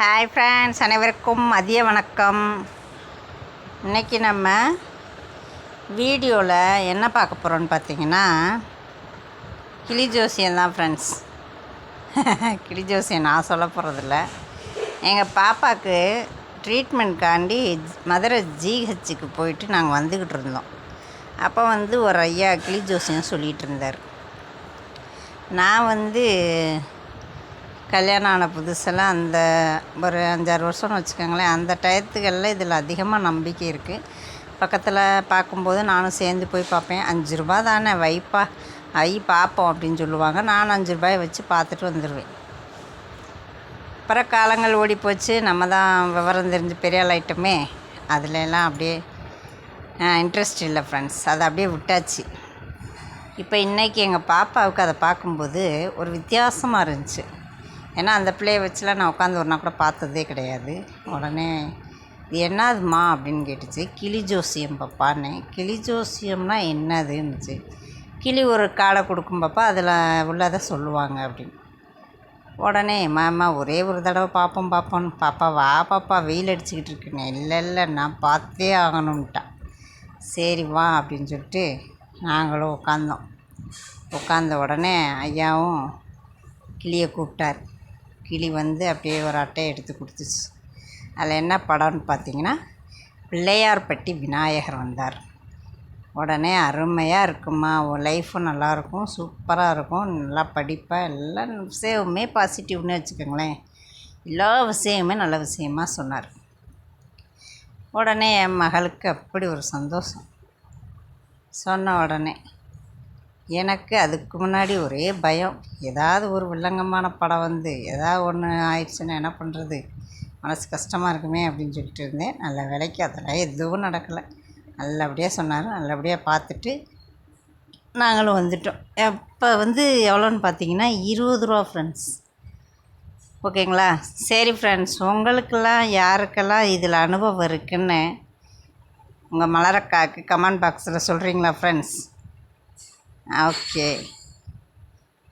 Hi friends அனைவருக்கும் மதிய வணக்கம். இன்றைக்கி நம்ம வீடியோவில் என்ன பார்க்க போகிறோன்னு பார்த்தீங்கன்னா கிளி ஜோசியம் தான் ஃப்ரெண்ட்ஸ் கிளி ஜோசியம் நான் சொல்ல போகிறதில்ல எங்கள் பாப்பாவுக்கு ட்ரீட்மெண்ட்காண்டி மதுரை ஜிஹெச்சுக்கு போயிட்டு நாங்கள் வந்துக்கிட்டு இருந்தோம். அப்போ வந்து ஒரு ஐயா கிளி ஜோசியம் சொல்லிகிட்டு இருந்தார். நான் வந்து கல்யாணம் ஆன புதுசெல்லாம் அந்த ஒரு அஞ்சாறு வருஷம்னு வச்சுக்கோங்களேன் அந்த டயத்துகளில் இதில் அதிகமாக நம்பிக்கை இருக்குது பக்கத்தில் பார்க்கும்போது நானும் சேர்ந்து போய் பார்ப்பேன். அஞ்சு ரூபா தானே வைப்பா ஐ பார்ப்போம் அப்படின்னு சொல்லுவாங்க. நானும் அஞ்சு ரூபாயை வச்சு பார்த்துட்டு வந்துடுவேன் அப்புறம் காலங்கள் ஓடி போச்சு. நம்ம தான் விவரம் தெரிஞ்சு பெரிய ஆள் ஆயிட்டோமே அப்படியே இன்ட்ரெஸ்ட் இல்லை ஃப்ரெண்ட்ஸ் அதை அப்படியே விட்டாச்சு. இப்போ இன்றைக்கி எங்கள் பாப்பாவுக்கு அதை பார்க்கும்போது ஒரு வித்தியாசமாக இருந்துச்சு. ஏன்னா அந்த பிள்ளைய வச்சுலாம் நான் உட்காந்து ஒரு நாள் கூட பார்த்ததே கிடையாது. உடனே இது என்னதுமா அப்படின்னு கேட்டுச்சு. கிளி ஜோசியம் பாப்பான்னு. கிளி ஜோசியம்னா என்னதுன்னுச்சு கிளி ஒரு காலை கொடுக்கும் பாப்பா அதில் உள்ளதை சொல்லுவாங்க அப்படின்னு. உடனே மாமா ஒரே ஒரு தடவை பார்ப்போம் பார்ப்போம் பாப்பா வா பாப்பா வெயில் அடிச்சுக்கிட்டு இருக்குன்னு. இல்லை இல்லை நான் பார்த்தே ஆகணும்ட்டான் சரி வா அப்படின்னு சொல்லிட்டு நாங்களும் உட்காந்தோம். உட்காந்த உடனே ஐயாவும் கிளியை கூப்பிட்டார். கிளி வந்து அப்படியே ஒரு அட்டையை எடுத்து கொடுத்துச்சு. அதில் என்ன படம்னு பார்த்தீங்கன்னா பிள்ளையார்பட்டி விநாயகர் வந்தார். உடனே அருமையாக இருக்குமா உன் லைஃப்பும் நல்லாயிருக்கும் சூப்பராக இருக்கும் நல்லா படிப்பேன் எல்லா விஷயமுமே பாசிட்டிவ்னு வச்சுக்கோங்களேன். எல்லா விஷயமுமே நல்ல விஷயமா சொன்னார். உடனே என் மகளுக்கு அப்படி ஒரு சந்தோஷம். சொன்ன உடனே எனக்கு அதுக்கு முன்னாடி ஒரே பயம். ஏதாவது ஒரு வில்லங்கமான படம் வந்து ஏதாவது ஒன்று ஆயிடுச்சுன்னா என்ன பண்ணுறது மனசு கஷ்டமாக இருக்குமே அப்படின்னு சொல்லிட்டு இருந்தேன். நல்ல வேலைக்கு அதெல்லாம் எதுவும் நடக்கலை. நல்லபடியாக சொன்னார். நல்லபடியாக பார்த்துட்டு நாங்களும் வந்துட்டோம். இப்போ வந்து எவ்வளோன்னு பார்த்தீங்கன்னா இருபது ரூபா ஃப்ரெண்ட்ஸ் ஓகேங்களா? சரி ஃப்ரெண்ட்ஸ் உங்களுக்கெல்லாம் யாருக்கெல்லாம் இதில் அனுபவம் இருக்குன்னு உங்கள் மலரக்காக்கு கமெண்ட் பாக்ஸில் சொல்கிறீங்களா ஃப்ரெண்ட்ஸ் ஓகே.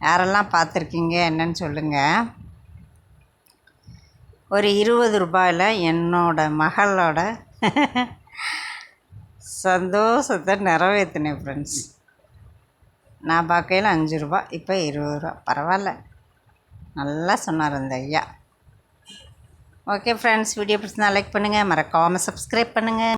யாரெல்லாம் பார்த்துருக்கீங்க என்னன்னு சொல்லுங்கள் ஒரு இருபது ரூபாயில் என்னோட மகளோட சந்தோஷத்தை நிறைவேற்றினேன் ஃப்ரெண்ட்ஸ் நான் பார்க்கையில் அஞ்சு ரூபா இப்போ இருபது ரூபா. பரவாயில்ல. நல்லா சொன்னார் அந்த ஐயா. ஓகே ஃப்ரெண்ட்ஸ் வீடியோ பிடிச்சிருந்தா லைக் பண்ணுங்கள் மறக்காமல் சப்ஸ்கிரைப் பண்ணுங்கள்